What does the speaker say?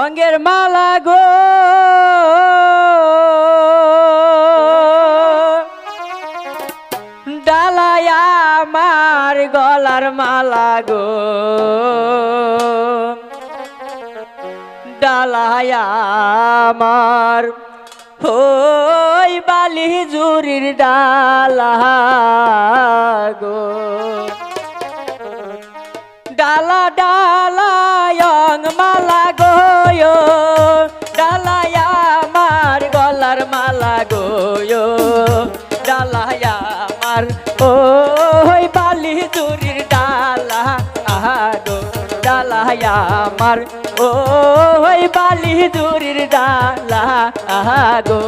অঙ্গের মালা গো। ডালায়া আমার গলার মালা গো। ডালায়া আমার হই বালি জুরির ডালা গো। ডালা ডালায়ং মালা গোয়ো ডালায়া আমার গলার মালা গোয়ো ডালায়া আমার ওই বালি চুরির ডালা আহা গো ডালায়া আমার ওই বালি চুরির ডালা আহা গো